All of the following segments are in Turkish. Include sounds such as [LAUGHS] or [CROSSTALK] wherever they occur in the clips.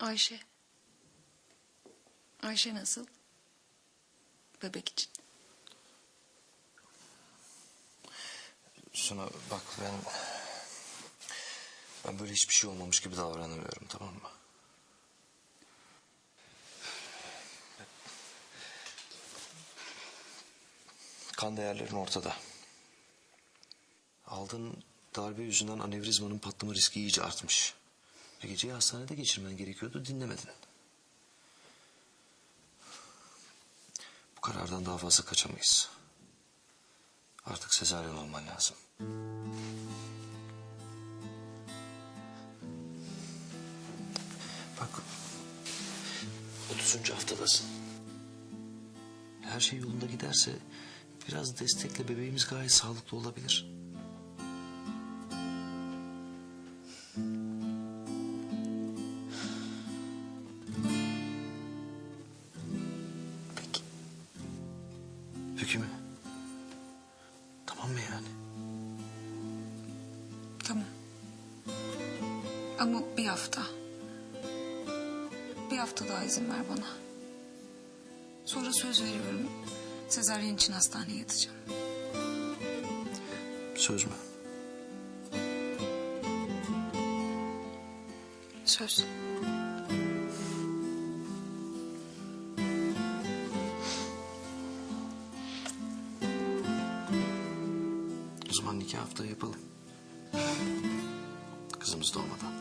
Ayşe. Ayşe nasıl? Bebek için. Suna bak ben... Ben böyle hiçbir şey olmamış gibi davranamıyorum tamam mı? Kan değerlerin ortada. Aldığın darbe yüzünden anevrizmanın patlama riski iyice artmış. Ve geceyi hastanede geçirmen gerekiyordu dinlemedin. Bu karardan daha fazla kaçamayız. Artık sezaryen olman lazım. Bak 30. haftadasın. Her şey yolunda giderse biraz destekle bebeğimiz gayet sağlıklı olabilir. Mi? Tamam mı yani? Tamam. Ama bir hafta. Bir hafta daha izin ver bana. Sonra söz veriyorum. Sezaryen için hastaneye yatacağım. Söz mü? Söz. Kızımız doğmadan.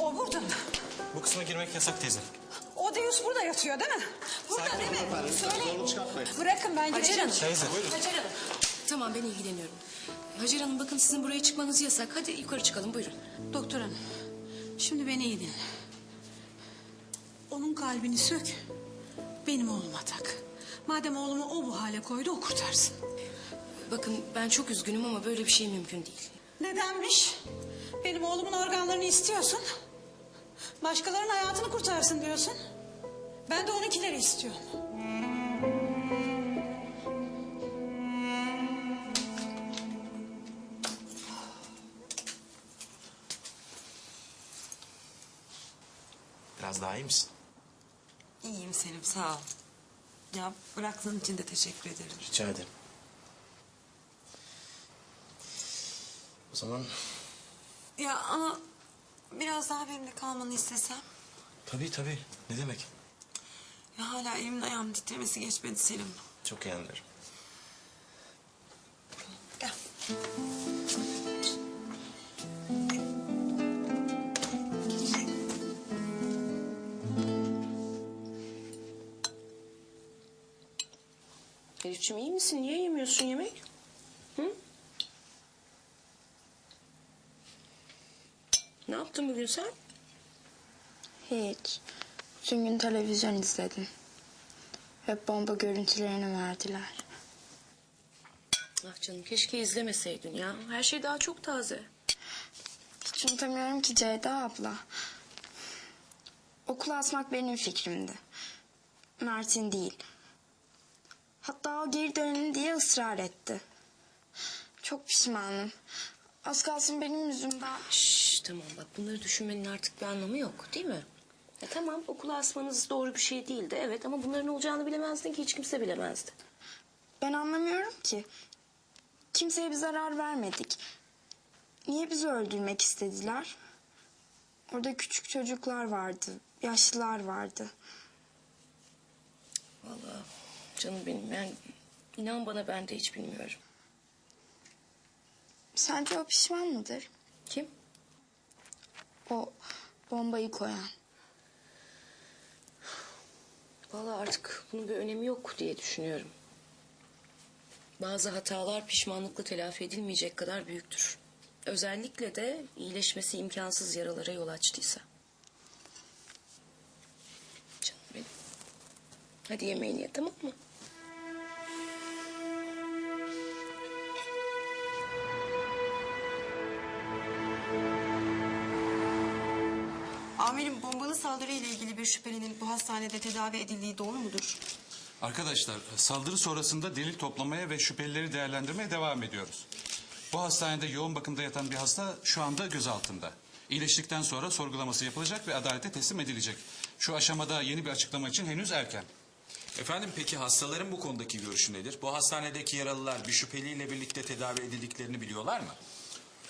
O burada mı? Bu kısma girmek yasak teyze. O Deus burada yatıyor değil mi? Burada Sakin değil mi? efendim. Söyleyin. Çıkartmayın. Bırakın ben Hacer gireceğim. Hanım. Teyze buyurun. Hacer Hanım. Tamam ben ilgileniyorum. Hacer Hanım bakın sizin buraya çıkmanız yasak. Hadi yukarı çıkalım buyurun. Doktor hanım. Şimdi beni iyi dinle. Onun kalbini sök. Benim oğluma tak. Madem oğlumu o bu hale koydu o kurtarsın. Bakın ben çok üzgünüm ama böyle bir şey mümkün değil. Nedenmiş? Benim oğlumun organlarını istiyorsun. Başkalarının hayatını kurtarsın diyorsun. Ben de onunkileri istiyorum. Biraz daha iyi misin? Selim sağ ol. Ya bıraktığın için de teşekkür ederim. Rica ederim. O zaman Ya ama biraz daha benimle kalmanı istesem. tabii tabii. Ne demek? Ya hala elimin ayağımın titremesi geçmedi Selim. Çok iyi anlarım. Gel. Elif'ciğim iyi misin? Niye yemiyorsun yemek? Hı? Ne yaptın bugün sen? Hiç. Bütün gün televizyon izledim. Hep bomba görüntülerini verdiler. Ah canım keşke izlemeseydin ya. Her şey daha çok taze. Hiç unutamıyorum ki Ceyda abla. Okula asmak benim fikrimdi. Mert'in değil. Hatta o geri dönelim diye ısrar etti. Çok pişmanım. Az kalsın benim yüzümden. Şşş tamam bak bunları düşünmenin artık bir anlamı yok değil mi? E tamam okula asmanız doğru bir şey değildi evet ama bunların olacağını bilemezdin ki hiç kimse bilemezdi. Ben anlamıyorum ki. Kimseye bir zarar vermedik. Niye bizi öldürmek istediler? Orada küçük çocuklar vardı, yaşlılar vardı. Vallahi canım benim yani inan bana ben de hiç bilmiyorum. Sence o pişman mıdır? Kim? O bombayı koyan. Vallahi artık bunun bir önemi yok diye düşünüyorum. Bazı hatalar pişmanlıkla telafi edilmeyecek kadar büyüktür. Özellikle de iyileşmesi imkansız yaralara yol açtıysa. Canım benim. Hadi yemeğini ye tamam mı? Şüphelinin bu hastanede tedavi edildiği doğru mudur? Arkadaşlar saldırı sonrasında delil toplamaya ve şüphelileri değerlendirmeye devam ediyoruz. Bu hastanede yoğun bakımda yatan bir hasta şu anda gözaltında. İyileştikten sonra sorgulaması yapılacak ve adalete teslim edilecek. Şu aşamada yeni bir açıklama için henüz erken. Efendim peki hastaların bu konudaki görüşü nedir? Bu hastanedeki yaralılar bir şüpheliyle birlikte tedavi edildiklerini biliyorlar mı?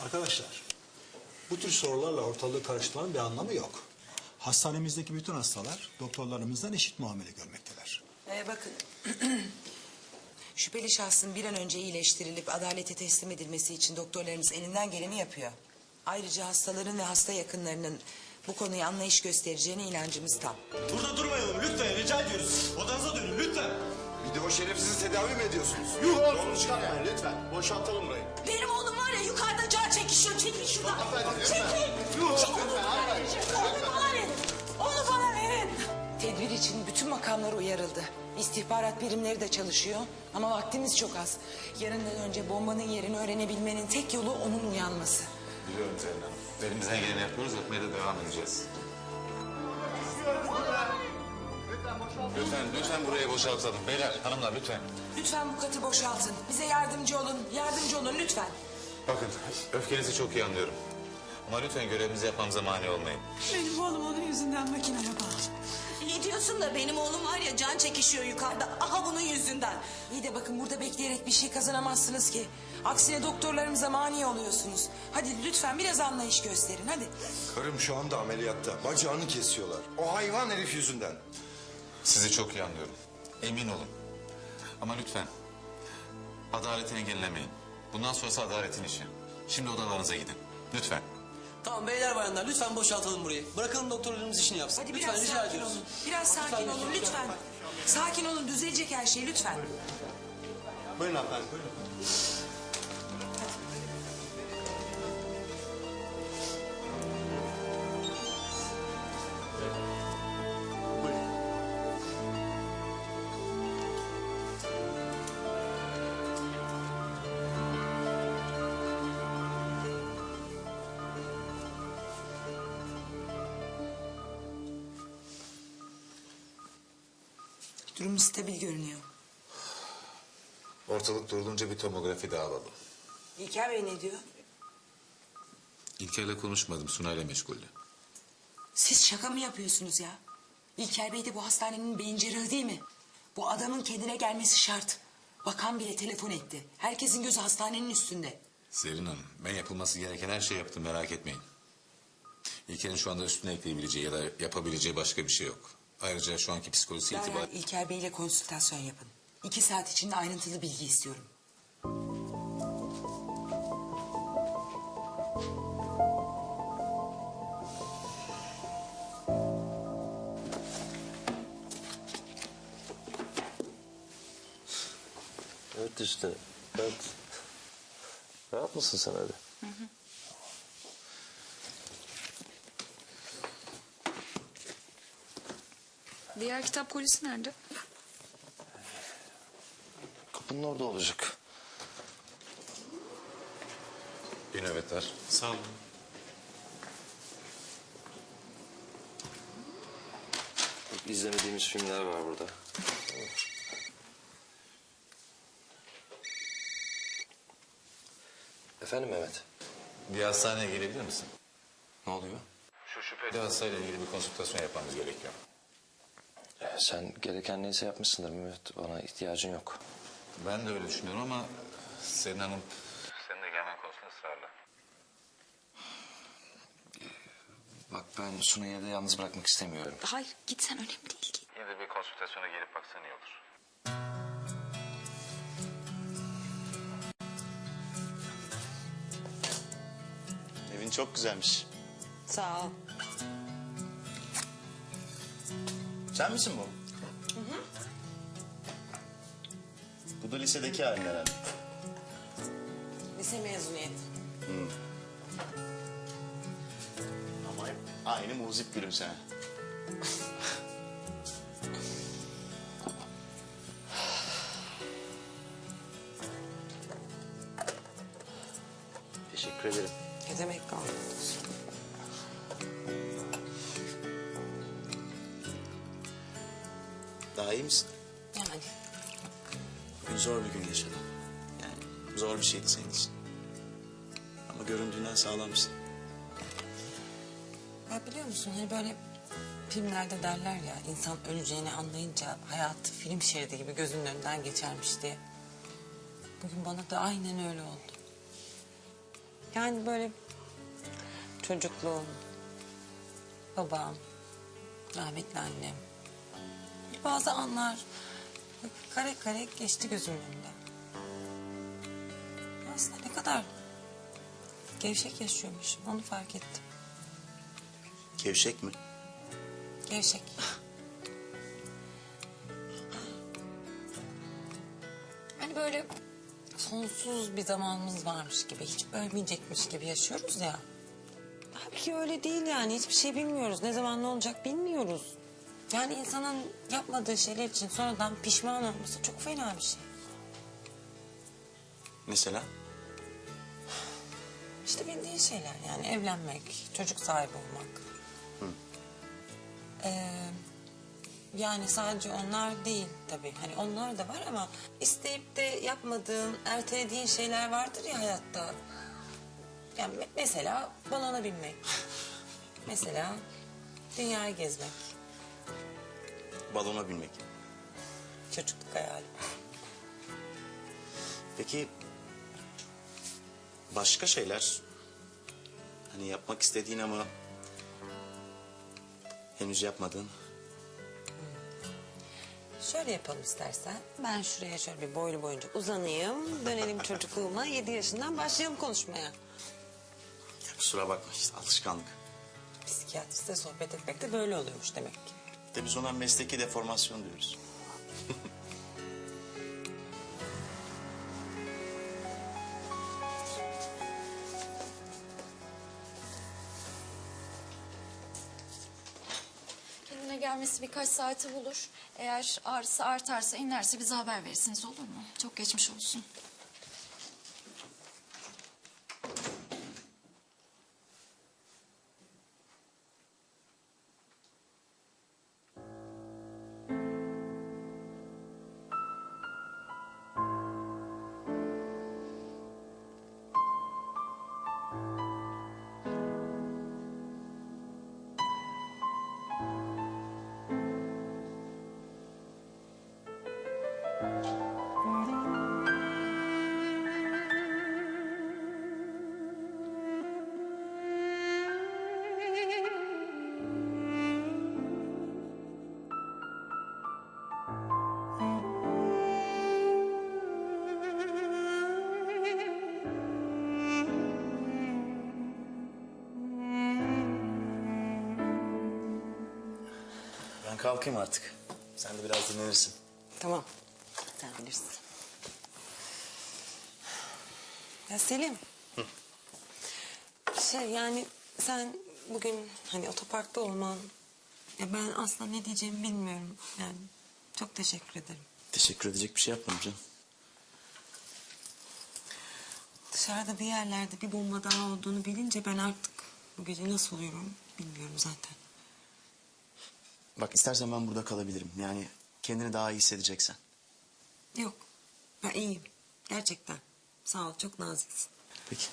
Arkadaşlar, bu tür sorularla ortalığı karıştırmanın bir anlamı yok. Hastanemizdeki bütün hastalar doktorlarımızdan eşit muamele görmekteler. Ee, bakın. [CLEARS THROAT] Şüpheli şahsın bir an önce iyileştirilip adalete teslim edilmesi için doktorlarımız elinden geleni yapıyor. Ayrıca hastaların ve hasta yakınlarının bu konuya anlayış göstereceğine inancımız tam. Burada durmayalım lütfen rica ediyoruz. Odanıza dönün lütfen. Bir de o şerefsizi tedavi mi ediyorsunuz? Yuh olsun çıkartmayın lütfen. Boşaltalım burayı. Benim oğlum var ya yukarıda can çekişiyor. Çekil şuradan. Çekil. Yuh Çekil. Tedbir için bütün makamlar uyarıldı. İstihbarat birimleri de çalışıyor ama vaktimiz çok az. Yarından önce bombanın yerini öğrenebilmenin tek yolu onun uyanması. Biliyorum Zerrin Hanım. Elimizden geleni yapıyoruz, yapmaya da devam edeceğiz. Lütfen, lütfen burayı boşaltalım. Beyler, hanımlar lütfen. Lütfen bu katı boşaltın. Bize yardımcı olun. Yardımcı olun lütfen. Bakın, öfkenizi çok iyi anlıyorum. Ama lütfen görevimizi yapmamıza mani olmayın. Benim oğlum onun yüzünden makineye bağlı. Ne diyorsun da benim oğlum var ya can çekişiyor yukarıda. Aha bunun yüzünden. İyi de bakın burada bekleyerek bir şey kazanamazsınız ki. Aksine doktorlarımıza mani oluyorsunuz. Hadi lütfen biraz anlayış gösterin hadi. Karım şu anda ameliyatta. Bacağını kesiyorlar. O hayvan herif yüzünden. Sizi çok iyi anlıyorum. Emin olun. Ama lütfen, adaleti engellemeyin. Bundan sonrası adaletin işi. Şimdi odalarınıza gidin. Lütfen. Tamam beyler bayanlar lütfen boşaltalım burayı. Bırakalım doktorlarımız işini yapsın. Hadi lütfen biraz rica sakin ediyoruz. olun. Biraz sakin olun lütfen. Sakin olun düzelecek her şey lütfen. Buyurun hanımefendi, buyurun. Durum stabil görünüyor. Ortalık durulunca bir tomografi daha alalım. İlker Bey ne diyor? İlker'le konuşmadım, Sunay'la meşguldü. Siz şaka mı yapıyorsunuz ya? İlker Bey de bu hastanenin beyin cerrahı değil mi? Bu adamın kendine gelmesi şart. Bakan bile telefon etti. Herkesin gözü hastanenin üstünde. Zerrin Hanım, ben yapılması gereken her şeyi yaptım, merak etmeyin. İlker'in şu anda üstüne ekleyebileceği ya da yapabileceği başka bir şey yok. Ayrıca şu anki psikolojisi Derhal itibar... İlker Bey ile konsültasyon yapın. İki saat içinde ayrıntılı bilgi istiyorum. Evet işte. Evet. Rahat mısın sen hadi? Diğer kitap kolisi nerede? Kapının orada olacak. İyi nöbetler. Sağ olun. İzlemediğimiz filmler var burada. Efendim Mehmet? Bir hastaneye gelebilir misin? Ne oluyor? Şu şüpheli hastayla ilgili bir konsültasyon yapmamız gerekiyor. Sen gereken neyse yapmışsındır Mehmet. Bana ihtiyacın yok. Ben de öyle düşünüyorum ama Serin Hanım... Senin de gelmen konusunda ısrarla. Bak ben Sunay'ı evde yalnız bırakmak istemiyorum. Hayır git sen önemli değil ki. Yine de bir konsültasyona gelip baksan iyi olur. Evin çok güzelmiş. Sağ ol. Sen misin bu? Bu da lisedeki halin herhalde. Lise mezuniyet. Ama aynı muzip gülümseme. [LAUGHS] misin? Yani Bugün zor bir gün yaşadın. Yani zor bir şeydi senin için. Ama göründüğünden sağlamsın. Ya biliyor musun hani böyle filmlerde derler ya insan öleceğini anlayınca hayat film şeridi gibi gözünün önünden geçermiş diye. Bugün bana da aynen öyle oldu. Yani böyle çocukluğum, babam, rahmetli annem. Bazı anlar kare kare geçti gözümün önünden. Aslında ne kadar gevşek yaşıyormuşum onu fark ettim. Gevşek mi? Gevşek. Hani böyle sonsuz bir zamanımız varmış gibi, hiç ölmeyecekmiş gibi yaşıyoruz ya. Halbuki öyle değil yani, hiçbir şey bilmiyoruz. Ne zaman ne olacak bilmiyoruz. Yani insanın yapmadığı şeyler için sonradan pişman olması çok fena bir şey. Mesela? İşte bildiğin şeyler yani evlenmek, çocuk sahibi olmak. Ee, yani sadece onlar değil tabii. Hani onlar da var ama isteyip de yapmadığın, ertelediğin şeyler vardır ya hayatta. Yani me- mesela balona binmek. [LAUGHS] mesela dünyayı gezmek. Balona binmek. Çocukluk hayali. Peki başka şeyler hani yapmak istediğin ama henüz yapmadığın Şöyle yapalım istersen. Ben şuraya şöyle bir boylu boyunca uzanayım. Dönelim [LAUGHS] çocukluğuma. Yedi yaşından başlayalım konuşmaya. kusura bakma işte alışkanlık. Psikiyatristle sohbet etmek de böyle oluyormuş demek ki. De biz ona mesleki deformasyon diyoruz. Kendine gelmesi birkaç saati bulur. Eğer ağrısı artarsa inerse bize haber verirsiniz olur mu? Çok geçmiş olsun. Ben kalkayım artık. Sen de biraz dinlenirsin. Tamam. Sen bilirsin. Ya Selim. Şey yani sen bugün hani otoparkta olman... Ya ben aslında ne diyeceğimi bilmiyorum. Yani çok teşekkür ederim. Teşekkür edecek bir şey yapmadım canım. Dışarıda bir yerlerde bir bomba daha olduğunu bilince ben artık bu gece nasıl oluyorum bilmiyorum zaten. Bak istersen ben burada kalabilirim. Yani kendini daha iyi hissedeceksen. Yok ben iyiyim gerçekten. Sağ ol çok naziksin. Peki.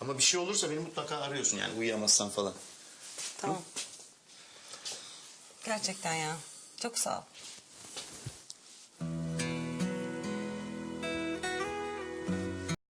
Ama bir şey olursa beni mutlaka arıyorsun yani uyuyamazsan falan. Tamam. Gerçekten ya çok sağ ol.